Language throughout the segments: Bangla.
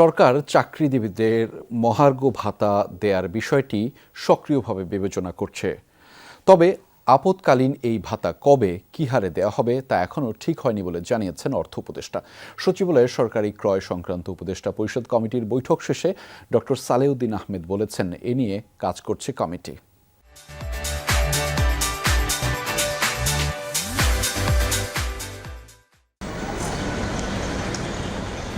সরকার চাকরিজীবীদের মহার্ঘ ভাতা দেয়ার বিষয়টি সক্রিয়ভাবে বিবেচনা করছে। তবে আপতকালীন এই ভাতা কবে, কী হারে দেওয়া হবে তা এখনও ঠিক হয়নি বলে জানিয়েছেন অর্থ উপদেষ্টা। সচিবালয়ের সরকারি ক্রয় সংক্রান্ত উপদেষ্টা পরিষদ কমিটির বৈঠক শেষে ডক্টর সালেউদ্দিন আহমেদ বলেছেন, এ নিয়ে কাজ করছে কমিটি।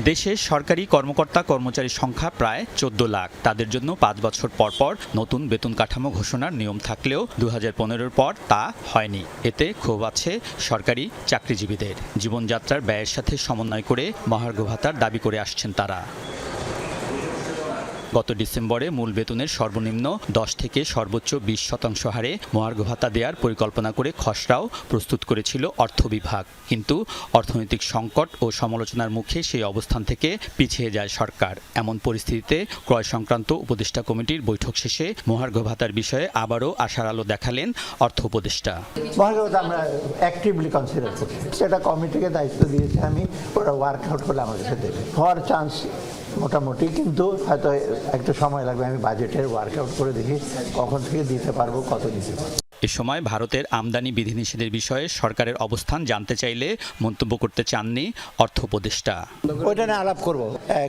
দেশে সরকারি কর্মকর্তা কর্মচারীর সংখ্যা প্রায় চোদ্দ লাখ। তাদের জন্য পাঁচ বছর পর পর নতুন বেতন কাঠামো ঘোষণার নিয়ম থাকলেও দু হাজার পর তা হয়নি। এতে ক্ষোভ আছে সরকারি চাকরিজীবীদের। জীবনযাত্রার ব্যয়ের সাথে সমন্বয় করে মহার্ঘ ভাতার দাবি করে আসছেন তারা। গত ডিসেম্বরে মূল বেতনের সর্বনিম্ন দশ থেকে সর্বোচ্চ বিশ শতাংশ হারে মহার্ঘ ভাতা দেওয়ার পরিকল্পনা করে খসড়াও প্রস্তুত করেছিল অর্থ বিভাগ। কিন্তু অর্থনৈতিক সংকট ও সমালোচনার মুখে সেই অবস্থান থেকে পিছিয়ে যায় সরকার। এমন পরিস্থিতিতে ক্রয় সংক্রান্ত উপদেষ্টা কমিটির বৈঠক শেষে মহার্ঘ ভাতার বিষয়ে আবারও আশার আলো দেখালেন অর্থ উপদেষ্টা। আমরা সেটা কমিটিকে দায়িত্ব দিয়েছে আমি, ওরা ওয়ার্কআউট করলে আমাদের দেবে হওয়ার চান্স মোটামুটি কিন্তু হয়তো একটু সময় লাগবে আমি বাজেটের ওয়ার্কআউট করে দেখি কখন থেকে দিতে পারব কত দিতে পারব। এ সময় ভারতের আমদানি বিধিনিষেধের বিষয়ে সরকারের অবস্থান জানতে চাইলে মন্তব্য করতে চাননি অর্থ উপদেষ্টা। ওইটা নিয়ে আলাপ করব।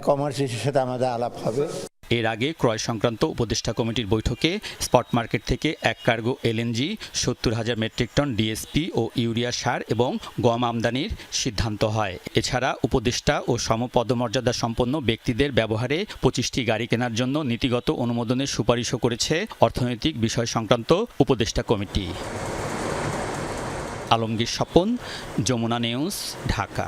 কমার্স সাথে আমাদের আলাপ হবে। এর আগে ক্রয় সংক্রান্ত উপদেষ্টা কমিটির বৈঠকে স্পট মার্কেট থেকে এক কার্গো এলএনজি, সত্তর হাজার মেট্রিক টন ডিএসপি ও ইউরিয়া সার এবং গম আমদানির সিদ্ধান্ত হয়। এছাড়া উপদেষ্টা ও সমপদমর্যাদা সম্পন্ন ব্যক্তিদের ব্যবহারে পঁচিশটি গাড়ি কেনার জন্য নীতিগত অনুমোদনের সুপারিশও করেছে অর্থনৈতিক বিষয় সংক্রান্ত উপদেষ্টা কমিটি। আলমগীর স্বপন, যমুনা নিউজ, ঢাকা।